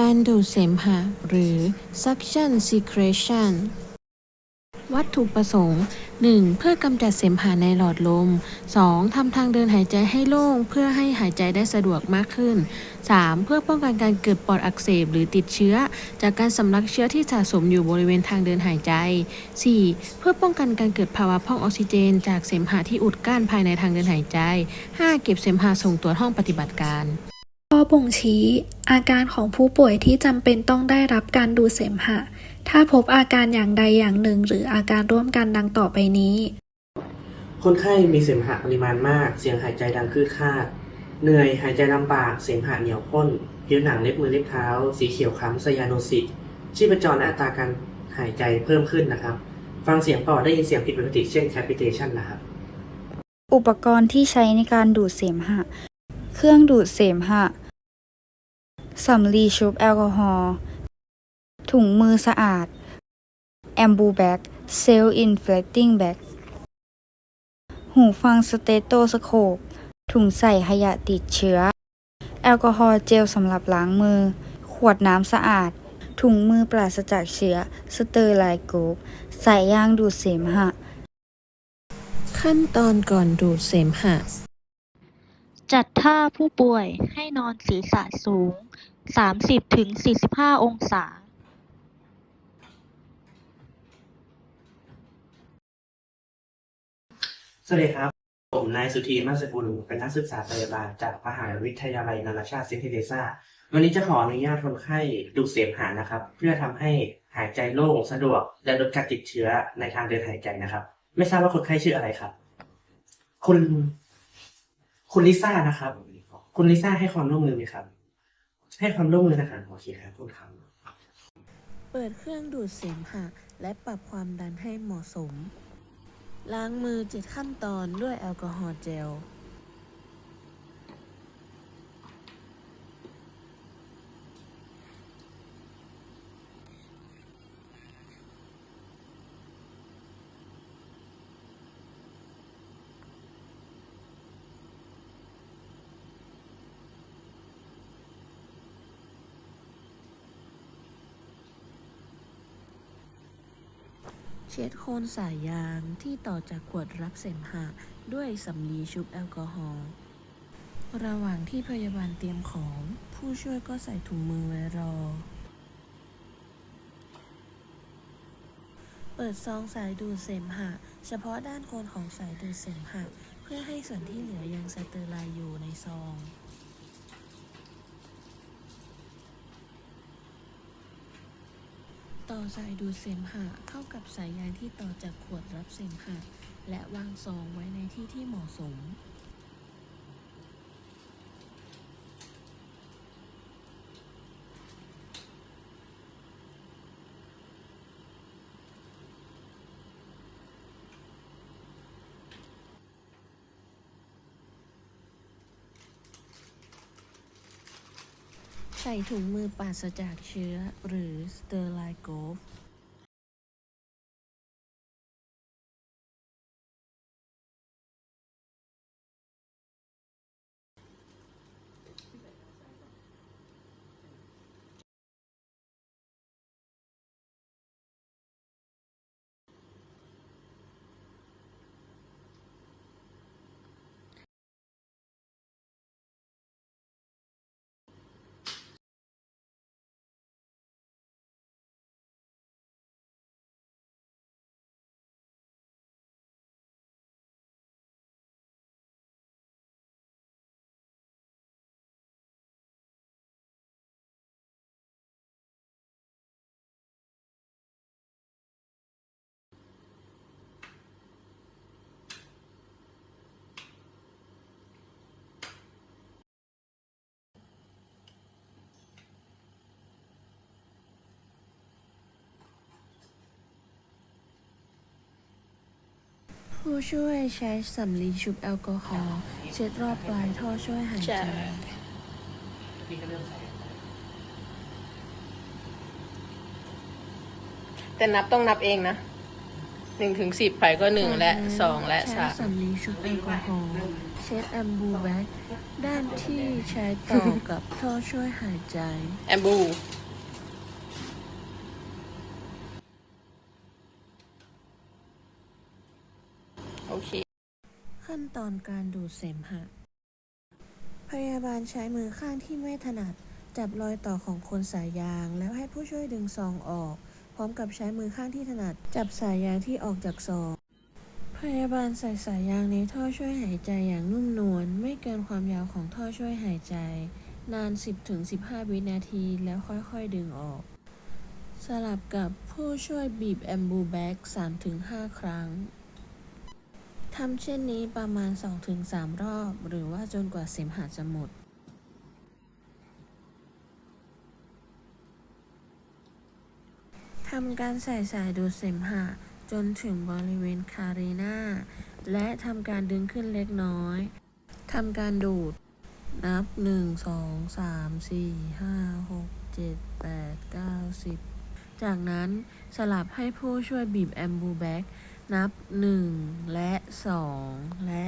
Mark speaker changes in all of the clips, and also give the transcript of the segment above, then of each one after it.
Speaker 1: การดูดเสมหะ หรือ suction secretion วัตถุประสงค์ 1. เพื่อกำจัดเสมหะในหลอดลม 2. ทำทางเดินหายใจให้โล่ง เพื่อให้หายใจได้สะดวกมากขึ้น 3. เพื่อป้องกันการเกิดปอดอักเสบหรือติดเชื้อ จากการสำลักเชื้อที่สะสมอยู่บริเวณทางเดินหายใจ 4. เพื่อป้องกันการเกิดภาวะพร่องออกซิเจน จากเสมหะที่อุดกั้นภายในทางเดินหายใจ 5. เก็บเสมหะส่งตรวจห้องปฏิบัติการ
Speaker 2: บ่งชี้ อาการของผู้ป่วยที่จำเป็นต้องได้รับการดูดเสมหะ ถ้าพบอาการอย่างใดอย่างหนึ่ง หรืออาการร่วมกันดังต่อไปนี้
Speaker 3: คนไข้มีเสมหะปริมาณมาก เสียงหายใจดังคืดคาด เหนื่อยหายใจลำบาก เสมหะเหนียวข้นผิวหนังเล็บมือเล็บเท้า สีเขียวคล้ำไซยาโนซิสชีพจรและอัตราการหายใจเพิ่มขึ้นนะครับ ฟังเสียงปอดได้ยินเสียงผิดปกติเช่น capitation นะครับ
Speaker 4: อุปกรณ์ที่ใช้ในการดูดเสมหะ เครื่องดูดเสมหะ สำลีชุบแอลกอฮอล์ ถุงมือสะอาด แอมบูแบ็กเซลล์อินเฟลติ้งแบ็กหูฟังสเตโตสโคป ถุงใส่ขยะติดเชื้อ แอลกอฮอล์เจลสำหรับล้างมือ ขวดน้ำสะอาด ถุงมือปราศจากเชื้อ สเตอร์ไลโกบสายยางดูดเสมหะ
Speaker 1: ขั้นตอนก่อนดูดเสมหะ
Speaker 5: จัดท่าผู้ป่วยให้นอนศีรษะสูง30-45องศา
Speaker 3: สวัสดีครับ ผมนายสุธีมาสกุลเป็นนักศึกษาพยาบาลจากมหาวิทยาลัยนานาชาติเซนเทเรซาวันนี้จะขออนุญาตคนไข้ดูดเสมหะนะครับ เพื่อทำให้หายใจโล่งสะดวก และลดการติดเชื้อในทางเดินหายใจนะครับ ไม่ทราบว่าคนไข้ชื่ออะไรครับ คุณ คุณลิซ่านะครับ คุณลิซ่าให้ความร่วมมือไหมครับ ให้ความร่วมมือนะครับโอเคครับคุณครับ
Speaker 1: เปิดเครื่องดูดเสมหะและปรับความดันให้เหมาะสม ล้างมือ7ขั้นตอนด้วยแอลกอฮอล์เจล เช็ดโคนสายยางที่ต่อจากขวดรับเสมหะ ด้วยสำลีชุบแอลกอฮอล์ระหว่างที่พยาบาลเตรียมของ ผู้ช่วยก็ใส่ถุงมือไว้รอ เปิดซองสายดูดเสมหะ เฉพาะด้านโคนของสายดูดเสมหะ เพื่อให้ส่วนที่เหลือยังสเตอร์ไลน์อยู่ในซอง ต่อสายดูดเสมหะเข้ากับสายยางที่ต่อจากขวดรับเสมหะและวางซองไว้ในที่ที่เหมาะสม ใส่ถุงมือปราศจากเชื้อ หรือ Sterile Glove ผู้ช่วยใช้สำลีชุบแอลกอฮอล์เช็ดรอบปลายท่อช่วยหายใจ
Speaker 6: แต่นับต้องนับเองนะหนึ่งถึงสิบไปก็หนึ่งและสองและ
Speaker 1: ใช้
Speaker 6: สาม
Speaker 1: สำลีชุบแอลกอฮอล์เช็ดช็ดแอมบูแบ็กด้านที่ใช้ต่อกับท่อช่วยหายใจ
Speaker 6: แอมบู โอเค
Speaker 1: ขั้นตอนการดูดเสมหะ พยาบาลใช้มือข้างที่ไม่ถนัด จับรอยต่อของคนสายยาง แล้วให้ผู้ช่วยดึงซองออก พร้อมกับใช้มือข้างที่ถนัด จับสายยางที่ออกจากซอง พยาบาลใส่สายยางในท่อช่วยหายใจอย่างนุ่มนวลไม่เกินความยาวของท่อช่วยหายใจ นาน 10-15 วินาทีแล้วค่อยๆดึงออกสลับกับผู้ช่วยบีบแอมบูแบ็ก3-5 ครั้ง ทำเช่นนี้ประมาณ 2-3 รอบ หรือว่าจนกว่าเสมหะจะหมดทำการใส่สายดูดเสมหะ จนถึงบริเวณคารีนาและทำการดึงขึ้นเล็กน้อย ทำการดูด นับ 1 2 3 4 5 6 7 8 9 10 จากนั้นสลับให้ผู้ช่วยบีบแอมบูแบ็ก นับ1และ2และ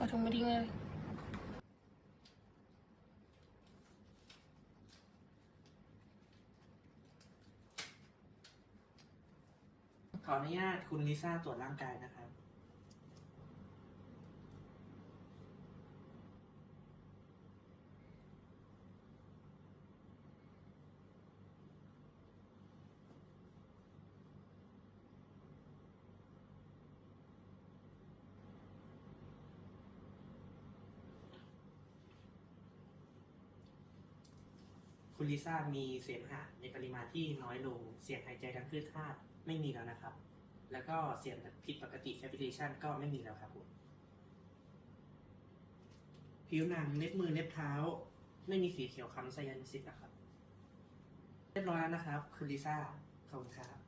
Speaker 1: 3
Speaker 6: ก็ถุงมาทิ้งเลย
Speaker 3: ขออนุญาตคุณลิซ่าตรวจร่างกายนะครับ คุณลิซ่ามีเสมหะในปริมาณที่น้อยลง เสียงหายใจทางคลื่นธาตุไม่มีแล้วนะครับ แล้วก็เสียงผิดปกติ cavitation ก็ไม่มีแล้วครับผมผิวหนังเล็บมือเล็บเท้า ไม่มีสีเขียวคล้ำไซยานิซิสนะครับ เรียบร้อยแล้วนะครับ คุณลิซ่าขอบคุณครับ